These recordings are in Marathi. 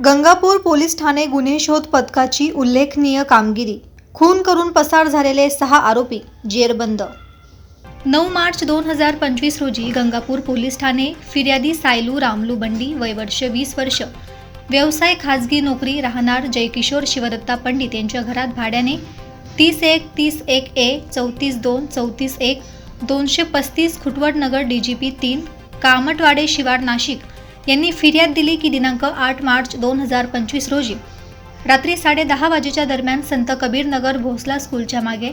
गंगापूर पोलीस ठाणे गुन्हे शोध पथकाची उल्लेखनीय कामगिरी. खून करून पसार झालेले सहा आरोपी जेरबंद. नऊ मार्च दोन हजार पंचवीस रोजी गंगापूर पोलीस ठाणे फिर्यादी सायलू रामलू बंडी वय वर्ष वीस वर्ष. व्यवसाय खाजगी नोकरी राहणार जयकिशोर शिवदत्ता पंडित यांच्या घरात भाड्याने तीस एक तीस एक ए चौतीस दोन चौतीस एक दोनशे पस्तीस खुटवडनगर डी जी पी तीन कामटवाडे शिवार नाशिक यांनी फिर्याद दिली की दिनांक आठ मार्च दोन हजार पंचवीस रोजी रात्री साडेदहा वाजेच्या दरम्यान संत कबीरनगर भोसला स्कूलच्या मागे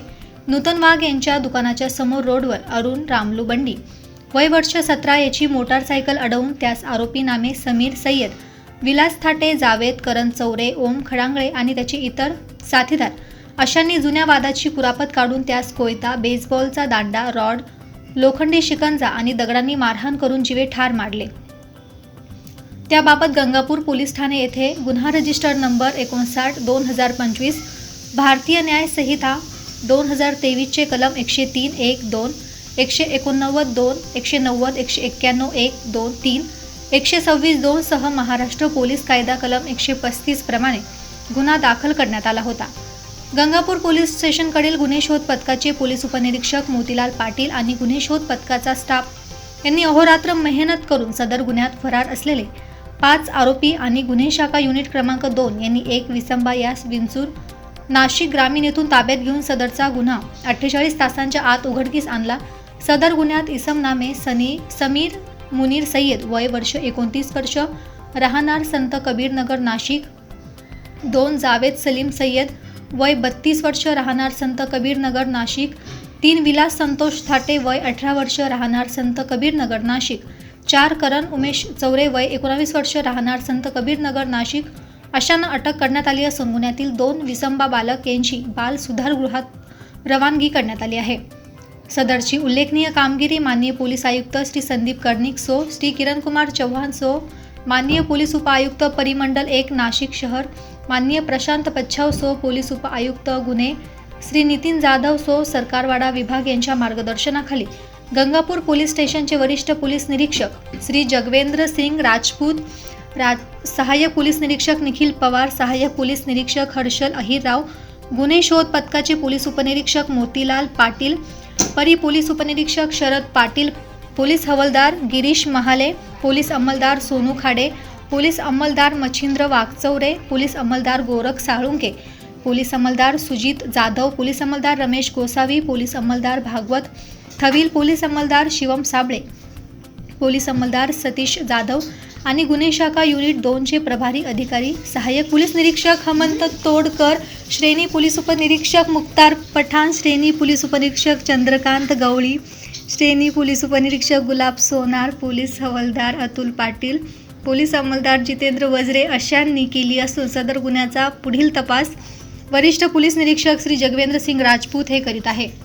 नूतन वाघ यांच्या दुकानाच्या समोर रोडवर अरुण रामलू बंडी वय वर्ष सतरा याची मोटारसायकल अडवून त्यास आरोपी नामे समीर सय्यद विलास थाटे जावेद करण चौरे ओम खडांगळे आणि त्याचे इतर साथीदार अशांनी जुन्या वादाची कुरापत काढून त्यास कोयता बेसबॉलचा दांडा रॉड लोखंडी शिकंजा आणि दगडांनी मारहाण करून जीवे ठार मारले. त्याबाबत गंगापूर पोलीस ठाणे येथे गुन्हा रजिस्टर नंबर एकोणसाठ दोन हजार पंचवीस भारतीय न्याय संहिता दोन हजार तेवीसचे कलम एकशे तीन एक दोन एकशे एकोणनव्वद दोन एकशे नव्वद एकशे एक्क्याण्णव एक दोन तीन एकशे सव्वीस दोन सह महाराष्ट्र पोलीस कायदा कलम एकशे पस्तीस प्रमाणे गुन्हा दाखल करण्यात आला होता. गंगापूर पोलीस स्टेशनकडील गुन्हे शोध पथकाचे पोलीस उपनिरीक्षक मोतीलाल पाटील आणि गुन्हे शोध पथकाचा स्टाफ यांनी अहोरात्र मेहनत करून सदर गुन्ह्यात फरार असलेले पाच आरोपी आणि गुन्हे शाखा युनिट क्रमांक दोन यांनी एक विसंबा यास विंचूर नाशिक ग्रामीण येथून ताब्यात घेऊन सदरचा गुन्हा अठ्ठेचाळीस तासांच्या आत उघडकीस आणला. सदर गुन्ह्यात इसम नामे सनी समीर मुनीर सय्यद वय वर्ष एकोणतीस वर्ष राहणार संत कबीरनगर नाशिक दोन जावेद सलीम सय्यद वय बत्तीस वर्ष राहणार संत कबीरनगर नाशिक तीन विलास संतोष थाटे वय अठरा वर्ष राहणार संत कबीरनगर नाशिक. चार करण उमेश चौरे वय एकोणावीस वर्ष राहणार संत कबीरनगर नाशिक. अशांना अटक करण्यात आली असून गुन्ह्यातील दोन विसंबा बालक यांची बाल सुधारगृहात रवानगी करण्यात आली आहे. सदरची उल्लेखनीय कामगिरी माननीय पोलीस आयुक्त श्री संदीप कर्णिक सो श्री किरणकुमार चव्हाण सो माननीय पोलीस उपआयुक्त परिमंडल एक नाशिक शहर. माननीय प्रशांत पच्छाव सो पोलीस उपआयुक्त गुन्हे. श्री नितीन जाधव सो सरकारवाडा विभाग यांच्या मार्गदर्शनाखाली गंगापूर पोलीस स्टेशनचे वरिष्ठ पोलीस निरीक्षक श्री जगवेंद्र सिंग राजपूत राज सहाय्यक पोलीस निरीक्षक निखिल पवार सहाय्यक पोलीस निरीक्षक हर्षल अहिरराव गुन्हे शोध पथकाचे पोलीस उपनिरीक्षक मोतीलाल पाटील परी पोलीस उपनिरीक्षक शरद पाटील पोलीस हवालदार गिरीश महाले पोलीस अंमलदार सोनू खाडे पोलीस अंमलदार मच्छिंद्र वाघचौरे पोलीस अंमलदार गोरख साळुंके पोलीस अंमलदार सुजित जाधव पोलीस अंमलदार रमेश गोसावी पोलीस अंमलदार भागवत थवील पोलीस अंमलदार शिवम साबळे पोलीस अंमलदार सतीश जाधव आणि गुन्हे शाखा युनिट दोनचे प्रभारी अधिकारी सहाय्यक पोलीस निरीक्षक हमंत तोडकर श्रेणी पोलीस उपनिरीक्षक मुक्तार पठाण श्रेणी पोलीस उपनिरीक्षक चंद्रकांत गवळी श्रेणी पोलीस उपनिरीक्षक गुलाब सोनार पोलीस हवालदार अतुल पाटील पोलीस अंमलदार जितेंद्र वजरे अशांनी केली असून सदर गुन्ह्याचा पुढील तपास वरिष्ठ पोलीस निरीक्षक श्री जगवेंद्र सिंग राजपूत हे करीत आहे